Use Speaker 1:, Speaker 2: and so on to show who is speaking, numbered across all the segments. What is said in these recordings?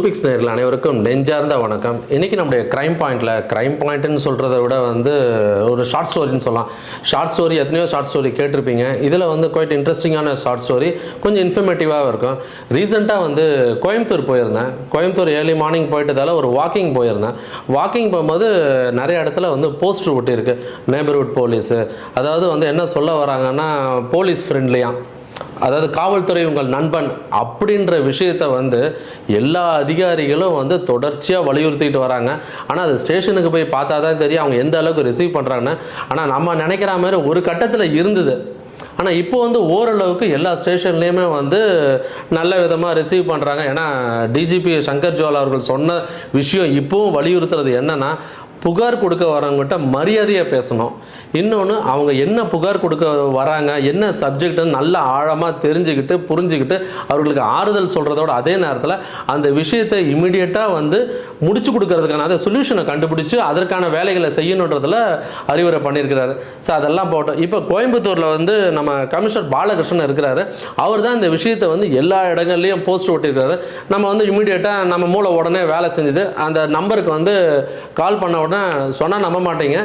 Speaker 1: டூபிக்ஸ் நேரில் அனைவருக்கும் நெஞ்சார்ந்த வணக்கம். இன்றைக்கி நம்முடைய க்ரைம் பாயிண்டில் க்ரைம் பாயிண்ட்னு சொல்கிறத விட வந்து ஒரு ஷார்ட் ஸ்டோரின்னு சொல்லலாம். ஷார்ட் ஸ்டோரி எத்தனையோ ஷார்ட் ஸ்டோரி கேட்டிருப்பீங்க. இதில் வந்து குவைட் இன்ட்ரெஸ்டிங்கான ஷார்ட் ஸ்டோரி கொஞ்சம் இன்ஃபர்மேட்டிவாக இருக்கும். ரீசெண்டாக வந்து கோயம்புத்தூர் போயிருந்தேன். கோயம்புத்தூர் ஏர்லி மார்னிங் போயிட்டதால ஒரு வாக்கிங் போயிருந்தேன். வாக்கிங் போகும்போது நிறைய இடத்துல வந்து போஸ்டர் ஒட்டியிருக்கு. நேபர்ஹுட் போலீஸு அதாவது வந்து என்ன சொல்ல வராங்கன்னா போலீஸ் ஃப்ரெண்ட்லியாக அதாவது காவல்துறை உங்கள் நண்பன் அப்படின்ற விஷயத்த வந்து எல்லா அதிகாரிகளும் வந்து தொடர்ச்சியாக வலியுறுத்திட்டு வராங்க. ஆனால் அது ஸ்டேஷனுக்கு போய் பார்த்தா தான் தெரியும் அவங்க எந்த அளவுக்கு ரிசீவ் பண்ணுறாங்கன்னு ஆனால் நம்ம நினைக்கிற மாதிரி ஒரு கட்டத்தில் இருந்தது. ஆனால் இப்போ வந்து ஓரளவுக்கு எல்லா ஸ்டேஷன்லேயுமே வந்து நல்ல விதமாக ரிசீவ் பண்ணுறாங்க ஏன்னா டிஜிபி சங்கர் ஜுவால் அவர்கள் சொன்ன விஷயம் இப்போவும் வலியுறுத்துறது என்னன்னா புகார் கொடுக்க வரவங்ககிட்ட மரியாதையாக பேசணும். இன்னொன்று அவங்க என்ன புகார் கொடுக்க வராங்க என்ன சப்ஜெக்ட்னு நல்லா ஆழமாக தெரிஞ்சுக்கிட்டு புரிஞ்சுக்கிட்டு அவர்களுக்கு ஆறுதல் சொல்கிறதோட அதே நேரத்தில் அந்த விஷயத்தை இமிடியேட்டாக வந்து முடிச்சு கொடுக்கறதுக்கான அதை சொல்யூஷனை கண்டுபிடிச்சு அதற்கான வேலைகளை செய்யணுன்றதில் அறிவுரை பண்ணியிருக்கிறாரு. ஸோ அதெல்லாம் போட்டோம் இப்போ கோயம்புத்தூரில் வந்து நம்ம கமிஷனர் பாலகிருஷ்ணன் இருக்கிறாரு. அவர் தான் இந்த விஷயத்தை வந்து எல்லா இடங்கள்லையும் போஸ்ட் ஓட்டிருக்காரு நம்ம வந்து இமீடியட்டாக நம்ம மூளை உடனே வேலை செஞ்சுது. அந்த நம்பருக்கு வந்து கால் பண்ண உடனே சொன்னால் நம்ப மாட்டீங்க.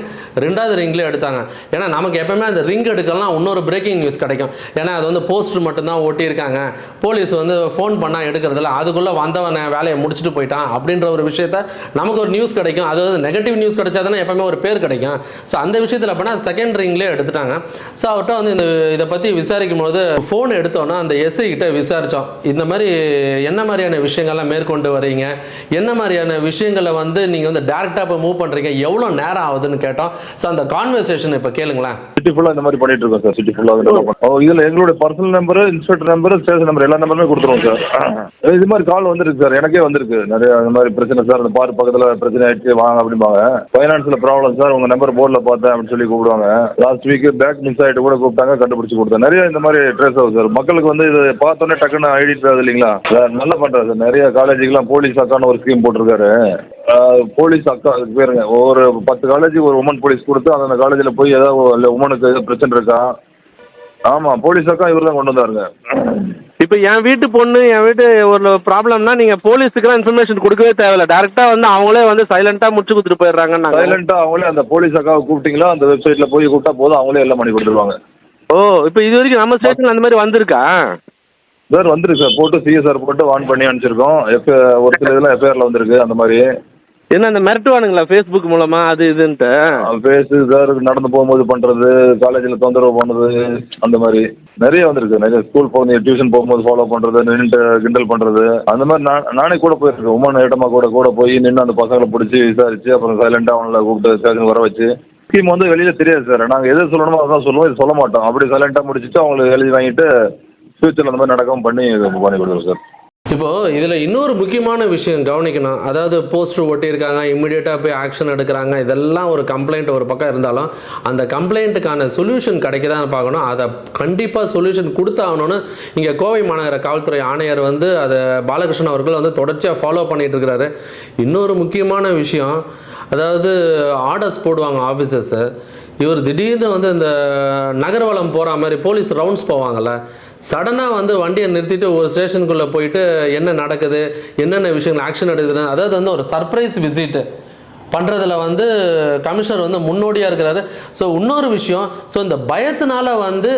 Speaker 1: ரெண்டாவது ரிங்லேயே எடுத்தாங்க. ஏன்னா நமக்கு எப்பவுமே அந்த ரிங் எடுக்கலாம் இன்னொரு பிரேக்கிங் நியூஸ் கிடைக்கும். ஏன்னா அது வந்து போஸ்டர் மட்டும்தான் ஒட்டியிருக்காங்க. போலீஸ் வந்து ஃபோன் பண்ணால் எடுக்கிறதில்ல. அதுக்குள்ளே வந்தவனை வேலையை முடிச்சுட்டு போயிட்டான் அப்படின்ற ஒரு விஷயத்த நமக்கு ஒரு நியூஸ் கிடைக்கும். அது வந்து நெகட்டிவ் நியூஸ் கிடைச்சா தானே எப்பவுமே ஒரு பேர் கிடைக்கும். ஸோ அந்த விஷயத்தில் அப்படின்னா செகண்ட் ரிங்லேயே எடுத்துட்டாங்க. ஸோ அவர்கிட்ட வந்து இந்த இதை பற்றி விசாரிக்கும் போது ஃபோன் எடுத்தோன்னா அந்த எஸ்ஐ கிட்ட விசாரித்தோம் இந்த மாதிரி என்ன மாதிரியான விஷயங்கள்லாம் மேற்கொண்டு வரீங்க? என்ன மாதிரியான விஷயங்களை வந்து நீங்கள் வந்து டேரெக்டாக இப்போ மூவ் பண்ணுறீங்க எவ்வளோ நேரம் ஆகுதுன்னு கேட்டோம். ஸோ அந்த கான்வர்சேஷன் இப்போ கேளுங்களேன்.
Speaker 2: சிட்டி ஃபுல்லா இந்த மாதிரி பண்ணிட்டு இருக்கோம் சார் சிட்டி ஃபுல்லா ஓ இதுல எங்களுடைய personal number inspector number station number எல்லா நம்பருமே கொடுத்துருவோம் சார் இது மாதிரி கால் வந்திருக்கு சார் எனக்கே வந்திருக்கு. நிறைய இந்த மாதிரி பிரச்சனை சார் இந்த பார்க் பக்கத்துல பிரச்சனை ஆயிடுச்சு வாங்க அப்படிம்பாங்க. ஃபைனான்ஸ்ல ப்ராப்ளம் சார் உங்க நம்பர் போர்டில் பார்த்தேன் அப்படின்னு சொல்லி கூப்பிடுவாங்க. லாஸ்ட் வீக் பேக் மிஸ் ஆயிட்டு கூட கூப்பிட்டாங்க கண்டுபிடிச்சு கொடுத்தேன். நிறைய இந்த மாதிரி ட்ரேஸ் ஆகும் சார் மக்களுக்கு வந்து இது பார்த்தோன்னே டக்குன்னு ஐடென்டிஃபை ஆகுது இல்லைங்களா? சார் நல்லா பண்றாரு சார் நிறைய காலேஜுக்கெல்லாம் போலீஸ் அக்கான்னு ஒரு ஸ்கீம் போட்டிருக்காரு. போலீஸ் அக்கா அதுக்கு பேருங்க. ஒரு பத்து காலேஜுக்கு ஒரு உமன் போலீஸ் கொடுத்து அந்த காலேஜில் போய் ஏதாவது உமனுக்கு எதாவது பிரச்சனை இருக்கா? ஆமாம் போலீஸ் அக்கா இவர் தான் கொண்டு வந்தாருங்க.
Speaker 3: இப்போ என் வீட்டு பொண்ணு என் வீட்டு ஒரு ப்ராப்ளம்னா நீங்கள் போலீஸுக்குலாம் இன்ஃபர்மேஷன் கொடுக்கவே தேவையில்ல. டேரெக்டாக வந்து அவங்களே வந்து சைலண்ட்டாக முடிச்சு கொடுத்துட்டு போயிடுறாங்க
Speaker 2: சைலண்டாக அவங்களே அந்த போலீஸ் அக்காவை கூப்பிட்டீங்களா? அந்த வெப்சைட்டில் போய் கூப்பிட்டா போதும் அவங்களே எல்லாம் பண்ணி கொடுத்துருவாங்க.
Speaker 3: ஓ இப்போ இது வரைக்கும் நம்ம ஸ்டேஷனில் அந்த மாதிரி வந்திருக்கா?
Speaker 2: சார் வந்துருக்கு சார். போட்டு சிஎஸ்ஆர் போட்டு வான் பண்ணி அனுப்பிச்சிருக்கோம். எஃப் ஒரு சில இதெல்லாம் எஃப்ஐஆரில் வந்திருக்கு அந்த மாதிரி.
Speaker 3: என்ன அந்த மிரட்டுவானுங்களா ஃபேஸ்புக் மூலமா? அது இதுன்ட்டு.
Speaker 2: பேசு சார் நடந்து போகும்போது பண்ணுறது காலேஜில் தொந்தரவு பண்ணுறது அந்த மாதிரி. நிறைய வந்திருக்கு. நிறைய ஸ்கூல் போகுது டியூஷன் போகும்போது ஃபாலோ பண்ணுறது நின்று கிண்டல் பண்ணுறது அந்த மாதிரி நான் நானே கூட போயிருக்கேன். உமன் ஐட்டமாக கூட கூட போய் நின்று அந்த பசங்களை பிடிச்சி விசாரிச்சு அப்புறம் சைலண்டாக அவங்கள கூப்பிட்டு ஸ்டேஷன் வர வச்சு. ஸ்கீம் வந்து வெளியில் தெரியாது சார் நாங்கள் எது சொல்லணுமோ அதான் சொல்லுவோம். இது சொல்ல மாட்டோம். அப்படி சைலண்டாக முடிச்சுட்டு அவங்களுக்கு எழுதி வாங்கிட்டு ஃபியூச்சரில் அந்த மாதிரி நடக்காம பண்ணி பண்ணி கொடுக்குறோம் சார்
Speaker 1: இப்போது இதில் இன்னொரு முக்கியமான விஷயம் கவனிக்கணும். அதாவது போஸ்டர் ஒட்டியிருக்காங்க இம்மிடியேட்டாக போய் ஆக்ஷன் எடுக்கிறாங்க இதெல்லாம் ஒரு கம்ப்ளைண்ட் ஒரு பக்கம் இருந்தாலும் அந்த கம்ப்ளைண்ட்டுக்கான சொல்யூஷன் கிடைக்கதான் பார்க்கணும். அதை கண்டிப்பாக சொல்யூஷன் கொடுத்தாகணும்னு இங்கே கோவை மாநகர காவல்துறை ஆணையர் வந்து அதை பாலகிருஷ்ணன் அவர்கள் வந்து தொடர்ச்சியாக ஃபாலோ பண்ணிகிட்டு இருக்கிறாரு இன்னொரு முக்கியமான விஷயம் அதாவது ஆர்டர்ஸ் போடுவாங்க ஆஃபீஸர்ஸு இவர் திடீர்னு வந்து இந்த நகர்வலம் போகிற மாதிரி போலீஸ் ரவுண்ட்ஸ் போவாங்கல்ல சடனாக வந்து வண்டியை நிறுத்திட்டு ஒரு ஸ்டேஷனுக்குள்ளே போயிட்டு என்ன நடக்குது என்னென்ன விஷயங்கள் ஆக்ஷன் எடுக்குதுன்னு அதாவது வந்து ஒரு சர்ப்ரைஸ் விசிட்டு பண்ணுறதுல வந்து கமிஷனர் வந்து முன்னோடியாக இருக்கிறாரு. ஸோ இன்னொரு விஷயம் ஸோ இந்த பயத்தினால வந்து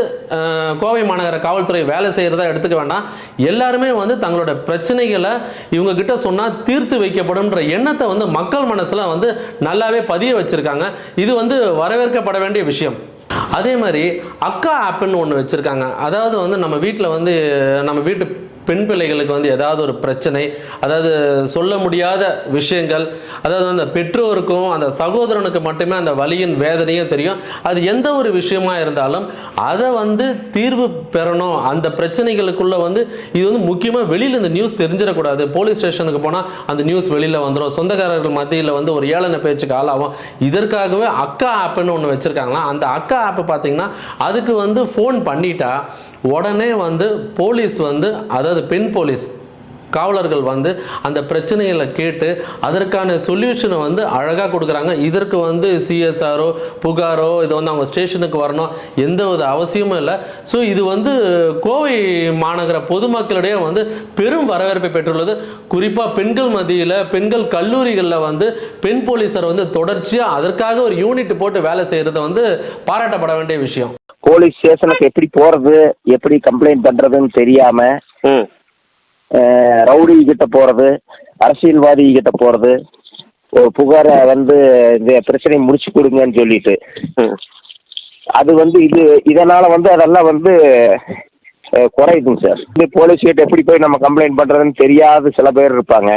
Speaker 1: கோவை மாநகர காவல்துறை வேலை செய்கிறதா எடுத்துக்க வேண்டாம். எல்லாருமே வந்து தங்களோட பிரச்சனைகளை இவங்கக்கிட்ட சொன்னால் தீர்த்து வைக்கப்படும்ன்ற எண்ணத்தை வந்து மக்கள் மனசில் வந்து நல்லாவே பதிய வச்சுருக்காங்க. இது வந்து வரவேற்கப்பட வேண்டிய விஷயம். அதே மாதிரி அக்கா ஆப்புன்னு ஒன்று வச்சுருக்காங்க. அதாவது வந்து நம்ம வீட்டில் வந்து நம்ம வீட்டு பெண் பிள்ளைகளுக்கு வந்து ஏதாவது ஒரு பிரச்சனை அதாவது சொல்ல முடியாத விஷயங்கள் அதாவது அந்த பெற்றோருக்கும் அந்த சகோதரனுக்கு மட்டுமே அந்த வலியின் வேதனையும் தெரியும். அது எந்த ஒரு விஷயமா இருந்தாலும் அதை வந்து தீர்வு பெறணும். அந்த பிரச்சனைகளுக்குள்ள வந்து இது வந்து முக்கியமாக வெளியில் இந்த நியூஸ் தெரிஞ்சிடக்கூடாது. போலீஸ் ஸ்டேஷனுக்கு போனால் அந்த நியூஸ் வெளியில் வந்துடும் சொந்தக்காரர்கள் மத்தியில் வந்து ஒரு ஏளன பேச்சுக்கு ஆளாகும். இதற்காகவே அக்கா ஆப்புன்னு ஒன்று வச்சுருக்காங்களா? அந்த அக்கா ஆப்பு பார்த்தீங்கன்னா அதுக்கு வந்து ஃபோன் பண்ணிட்டா உடனே வந்து போலீஸ் வந்து அதாவது பெண் போலீஸ் காவலர்கள் வந்து அந்த பிரச்சனைகளை கேட்டு அதற்கான சொல்யூஷனை வந்து அழகாக கொடுக்குறாங்க. இதற்கு வந்து சிஎஸ்ஆரோ புகாரோ இது வந்து அவங்க ஸ்டேஷனுக்கு வரணும் எந்த ஒரு அவசியமும் இல்லை. ஸோ இது வந்து கோவை மாநகர பொதுமக்களிடையே வந்து பெரும் வரவேற்பை பெற்றுள்ளது. குறிப்பாக பெண்கள் மத்தியில் பெண்கள் கல்லூரிகளில் வந்து பெண் போலீஸார் வந்து தொடர்ச்சியாக அதற்காக ஒரு யூனிட் போட்டு வேலை செய்கிறது வந்து பாராட்டப்பட வேண்டிய விஷயம்.
Speaker 4: போலீஸ் ஸ்டேஷனுக்கு எப்படி போறது எப்படி கம்ப்ளைண்ட் பண்றதுன்னு தெரியாமல் ரவுடி கிட்ட போறது அரசியல்வாதி கிட்ட போறது ஒரு புகாரை வந்து இந்த பிரச்சனையை முடிச்சு கொடுங்கன்னு சொல்லிட்டு. அது வந்து இது இதனால வந்து அதெல்லாம் வந்து குறையுதுங்க சார். இந்த போலீஸ் கிட்ட எப்படி போய் நம்ம கம்ப்ளைண்ட் பண்றதுன்னு தெரியாத சில பேர் இருப்பாங்க.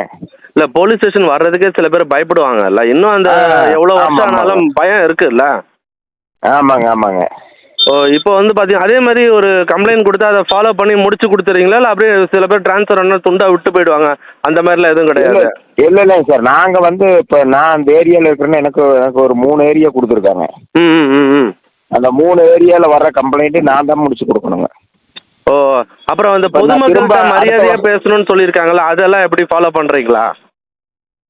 Speaker 3: இல்ல போலீஸ் ஸ்டேஷன் வர்றதுக்கே சில பேர் பயப்படுவாங்கல்ல. இன்னும் அந்த எவ்வளவு வருஷம். ஆனாலும் பயம் இருக்குல்ல?
Speaker 4: ஆமாங்க ஆமாங்க.
Speaker 3: ஓ இப்போ வந்து பாத்தீங்கன்னா அதே மாதிரி ஒரு கம்ப்ளைண்ட் கொடுத்தா அதை ஃபாலோ பண்ணி முடிச்சு கொடுத்துறீங்களா? இல்ல அப்படியே சில பேர் டிரான்ஸ்ஃபர் ஆனால் துண்டா விட்டு போயிடுவாங்க? அந்த மாதிரிலாம் எதுவும் கிடையாது?
Speaker 4: இல்ல இல்லைங்க சார். நாங்க வந்து இப்ப நான் அந்த ஏரியால இருக்கிறேன்னு எனக்கு எனக்கு ஒரு மூணு ஏரியா கொடுத்துருக்காங்க.
Speaker 3: ம் ம் ம்
Speaker 4: அந்த மூணு ஏரியால வர்ற கம்ப்ளைண்ட் நான் தான் முடிச்சு கொடுக்கணுங்க.
Speaker 3: ஓ அப்புறம்
Speaker 4: திரும்ப
Speaker 3: பொதுமக்கள்கிட்ட மரியாதையா பேசணும்னு சொல்லியிருக்காங்களா அதெல்லாம் எப்படி ஃபாலோ பண்றீங்களா?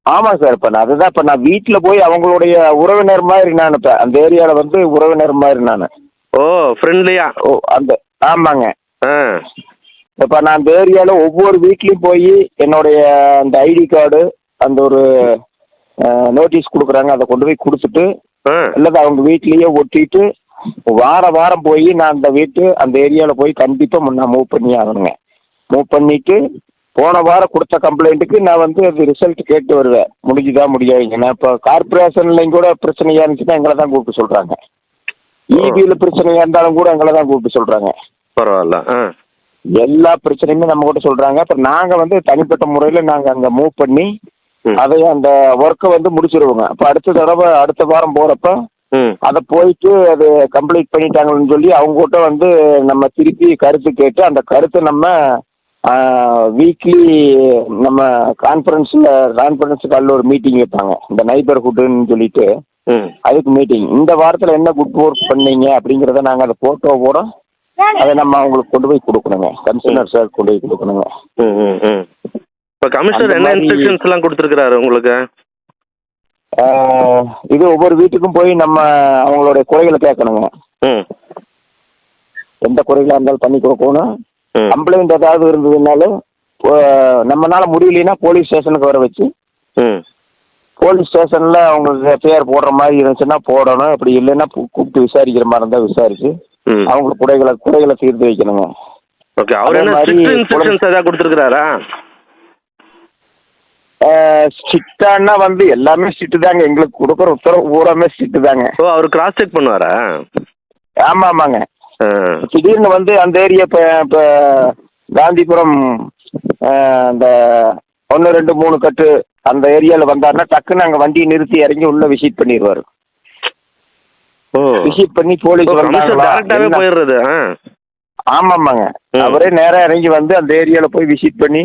Speaker 4: ஆமாம் சார் இப்போ நான் அதுதான் இப்போ நான் வீட்டில் போய் அவங்களுடைய உறவினர் மாதிரி நான் இப்போ அந்த ஏரியாவில் வந்து உறவினர் மாதிரி நான்.
Speaker 3: ஓ ஃப்ரெண்ட்லியா
Speaker 4: ஓ அந்த ஆமாங்க.
Speaker 3: ஆ.
Speaker 4: இப்போ நான் அந்த ஏரியாவில் ஒவ்வொரு வீட்லேயும் போய் என்னுடைய அந்த ஐடி கார்டு அந்த ஒரு நோட்டீஸ் கொடுக்குறாங்க. அதை கொண்டு போய் கொடுத்துட்டு அல்லது அவங்க வீட்லேயே ஒட்டிட்டு வார வாரம் போய் நான் அந்த வீட்டு அந்த ஏரியாவில் போய் கண்டிப்பாக நான் மூவ் பண்ணி ஆகணுங்க. மூவ் பண்ணிட்டு போன வாரம் கொடுத்த கம்ப்ளைண்ட்டுக்கு நான் வந்து அது ரிசல்ட் கேட்டு வருவேன். முடிஞ்சுதா முடியாதுங்க நான் இப்போ கார்பரேஷன்லையும் கூட பிரச்சனையாக இருந்துச்சுன்னா எங்களை தான் கூப்பிட்டு சொல்கிறாங்க இபியில் பிரச்சனையாக இருந்தாலும் கூட எங்களை தான் கூப்பிட்டு சொல்கிறாங்க
Speaker 3: பரவாயில்ல.
Speaker 4: எல்லா பிரச்சனையுமே நம்ம கூட சொல்கிறாங்க அப்புறம் நாங்கள் வந்து தனிப்பட்ட முறையில் நாங்கள் அங்கே மூவ் பண்ணி. அதை அந்த ஒர்க்கை வந்து முடிச்சிருவோங்க. அப்போ அடுத்த தடவை அடுத்த வாரம் போகிறப்ப
Speaker 3: ம்.
Speaker 4: அதை போயிட்டு அது கம்ப்ளீட் பண்ணிட்டாங்கன்னு சொல்லி அவங்ககிட்ட வந்து நம்ம திருப்பி கருத்து கேட்டு அந்த கருத்தை நம்ம வீக்லி நம்ம கான்ஃபரன்ஸில் கான்ஃபரன்ஸ் காலில் ஒரு மீட்டிங் வைப்பாங்க. இந்த நைபர்ஹுட்டுன்னு சொல்லிட்டு. அதுக்கு மீட்டிங் இந்த வாரத்தில் என்ன குட் ஒர்க் பண்ணீங்க அப்படிங்கிறத நாங்கள் அந்த ஃபோட்டோ கூட அதை நம்ம அவங்களுக்கு கொண்டு போய் கொடுக்கணுங்க. கமிஷனர் சார் கொண்டு போய் கொடுக்கணுங்க.
Speaker 3: ம் ம் ம். இப்போ கமிஷனர் என்ன இன்ஸ்ட்ரக்ஷன்ஸ் எல்லாம் கொடுத்துருக்காரு உங்களுக்கு?
Speaker 4: இது ஒவ்வொரு வீட்டுக்கும் போய் நம்ம அவங்களுடைய குறைகளை கேட்கணுங்க.
Speaker 3: ம்.
Speaker 4: எந்த குறைகளாக இருந்தாலும் பண்ணி கொடுக்கணும். கம்ப்ளைண்ட் ஏதாவது இருந்ததுனாலும் ஆஹ் நம்மனால முடியலைன்னா போலீஸ் ஸ்டேஷனுக்கு வர வச்சு
Speaker 3: ம்.
Speaker 4: போலீஸ் ஸ்டேஷனில் அவங்களுக்கு பேர் போடுற மாதிரி இருந்துச்சுன்னா போடணும். அப்படி இல்லைன்னா கூப்பிட்டு விசாரிக்கிற மாதிரி இருந்தால் விசாரிச்சு அவங்களுக்கு குறைகளை குறைகளை தீர்த்து வைக்கணுங்க.
Speaker 3: ஓகே அவர் என்ன இன்ஸ்ட்ரக்ஷன்ஸ் ஏதாவது கொடுத்துருக்காரா
Speaker 4: ஸ்ட்ரிக்டானா வந்து எல்லாமே ஸ்ட்ரிக்ட் தாங்க. எங்களுக்கு கொடுக்குற உத்தரவு பூராமே ஸ்ட்ரிக்ட் தாங்க.
Speaker 3: ஓ அவர் கிராஸ் செக் பண்ணுவாரா?
Speaker 4: ஆமாம் ஆமாங்க. திடீர்னு வந்து அந்த ஏரியா இப்போ இப்போ காந்திபுரம் அந்த ஒன்று ரெண்டு மூணு கட்டு அந்த ஏரியாவில் வந்தாருன்னா டக்குன்னு அங்கே வண்டியை நிறுத்தி இறங்கி உள்ள விசிட் பண்ணிடுவார். விசிட் பண்ணி போலீஸ் வந்தாங்களா
Speaker 3: போயிடுறது ஆ.
Speaker 4: ஆமாம்மாங்க
Speaker 3: ம்.
Speaker 4: அவரே நேராக இறங்கி வந்து அந்த ஏரியாவில் போய் விசிட் பண்ணி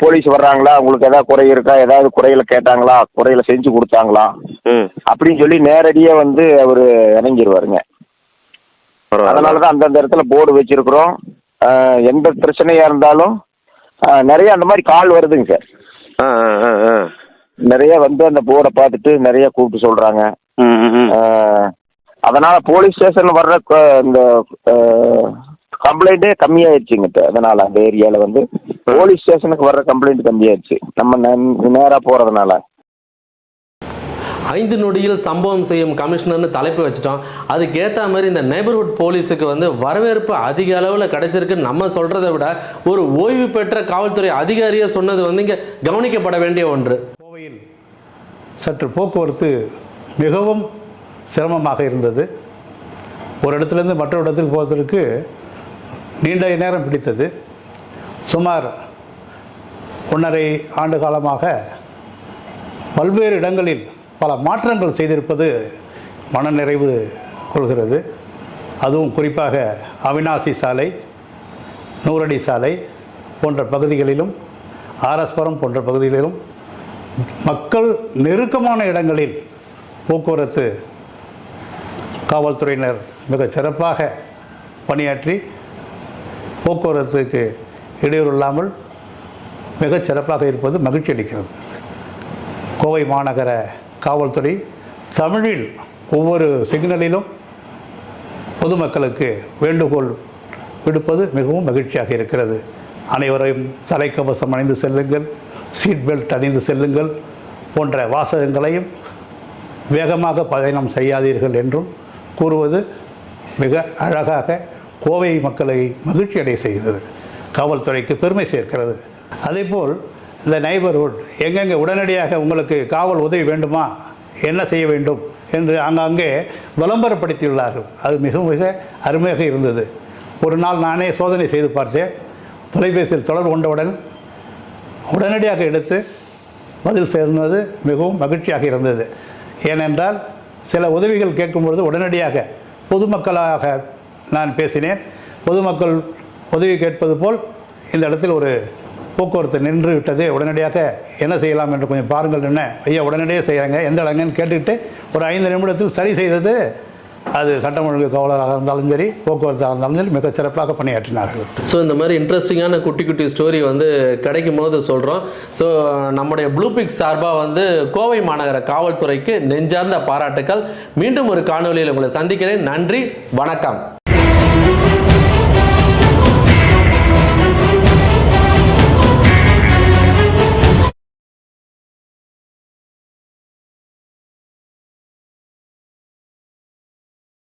Speaker 4: போலீஸ் வர்றாங்களா? உங்களுக்கு ஏதாவது குறை இருக்கா? ஏதாவது குறைகளை கேட்டாங்களா? குறைகளை செஞ்சு கொடுத்தாங்களா?
Speaker 3: ம்.
Speaker 4: அப்படின்னு சொல்லி நேரடியாக வந்து அவர் இறங்கிடுவாருங்க அதனால
Speaker 3: பரவாயில்ல.
Speaker 4: தான் அந்தந்த இடத்துல போர்டு வச்சிருக்கிறோம். எந்த பிரச்சனையாக இருந்தாலும் நிறைய அந்த மாதிரி கால் வருதுங்க சார்.
Speaker 3: ஆ ஆ ஆ
Speaker 4: நிறைய வந்து அந்த போர்டை பார்த்துட்டு நிறைய கூப்பிட்டு சொல்கிறாங்க அதனால் போலீஸ் ஸ்டேஷன் வர்ற இந்த கம்ப்ளைண்ட்டே கம்மியாயிடுச்சுங்க இப்போ. அதனால் அந்த ஏரியாவில் வந்து போலீஸ் ஸ்டேஷனுக்கு வர்ற கம்ப்ளைண்ட் கம்மியாயிடுச்சு நம்ம நேராக போகிறதுனால
Speaker 1: ஐந்து நொடியில் சம்பவம் செய்யும் கமிஷனர்னு தலைப்பு வச்சுட்டோம். அதுக்கேற்ற மாதிரி இந்த நெய்பர்ஹுட் போலீஸுக்கு வந்து வரவேற்பு அதிக அளவில் கிடைச்சிருக்குன்னு நம்ம சொல்கிறத விட ஒரு ஓய்வு பெற்ற காவல்துறை அதிகாரியே சொன்னது வந்து இங்கே கவனிக்கப்பட வேண்டிய ஒன்று.
Speaker 5: கோவையில் சற்று போக்குவரத்து மிகவும் சிரமமாக இருந்தது. ஒரு இடத்துலேருந்து மற்ற இடத்துக்கு போவதற்கு நீண்ட நேரம் பிடித்தது. சுமார் ஒன்றரை ஆண்டு காலமாக பல்வேறு இடங்களில் பல மாற்றங்கள் செய்திருப்பது மனநிறைவு கொள்கிறது. அதுவும் குறிப்பாக அவினாசி சாலை நூறடி சாலை போன்ற பகுதிகளிலும் ஆரஸ்வரம் போன்ற பகுதிகளிலும் மக்கள் நெருக்கமான இடங்களில் போக்குவரத்து காவல்துறையினர் மிகச் சிறப்பாக பணியாற்றி போக்குவரத்துக்கு இடையூறு இல்லாமல் மிகச் சிறப்பாக இருப்பது மகிழ்ச்சி அளிக்கிறது. கோவை மாநகர காவல்துறை தமிழில் ஒவ்வொரு சிக்னலிலும் பொதுமக்களுக்கு வேண்டுகோள் விடுப்பது மிகவும் மகிழ்ச்சியாக இருக்கிறது. அனைவரையும் தலைக்கவசம் அணிந்து செல்லுங்கள் சீட் பெல்ட் அணிந்து செல்லுங்கள் போன்ற வாசகங்களையும் வேகமாக பயணம் செய்யாதீர்கள் என்றும் கூறுவது மிக அழகாக கோவை மக்களை மகிழ்ச்சி அடைய செய்கிறது. காவல்துறைக்கு பெருமை சேர்க்கிறது. அதேபோல் இந்த நைபர்ஹுட் எங்கெங்கே உடனடியாக உங்களுக்கு காவல் உதவி வேண்டுமா? என்ன செய்ய வேண்டும்? என்று அங்கங்கே விளம்பரப்படுத்தியுள்ளார்கள். அது மிக மிக அருமையாக இருந்தது. ஒரு நாள் நானே சோதனை செய்து பார்த்தேன். தொலைபேசியில் தொடர்பு கொண்டவுடன் உடனடியாக எடுத்து பதில் சேர்ந்தது மிகவும் மகிழ்ச்சியாக இருந்தது. ஏனென்றால் சில உதவிகள் கேட்கும்பொழுது உடனடியாக பொதுமக்களாக நான் பேசினேன். பொதுமக்கள் உதவி கேட்பது போல் இந்த இடத்தில் ஒரு போக்குவரத்து நின்று விட்டது. உடனடியாக என்ன செய்யலாம் என்று கொஞ்சம் பாருங்கள் என்ன? ஐயா உடனடியாக செய்கிறாங்க எந்த இடங்கன்னு கேட்டுக்கிட்டு ஒரு ஐந்து நிமிடத்தில் சரி செய்தது. அது சட்டம் ஒழுங்கு காவலராக இருந்தாலும் சரி போக்குவரத்தாக இருந்தாலும் சரி மிக சிறப்பாக பணியாற்றினார்கள்.
Speaker 1: ஸோ இந்த மாதிரி இன்ட்ரெஸ்டிங்கான குட்டி குட்டி ஸ்டோரி வந்து கிடைக்கும் போது சொல்கிறோம் ஸோ நம்முடைய ப்ளூபிக் சார்பாக வந்து கோவை மாநகர காவல்துறைக்கு நெஞ்சார்ந்த பாராட்டுக்கள். மீண்டும் ஒரு காணொலியில் உங்களை சந்திக்கிறேன். நன்றி வணக்கம்.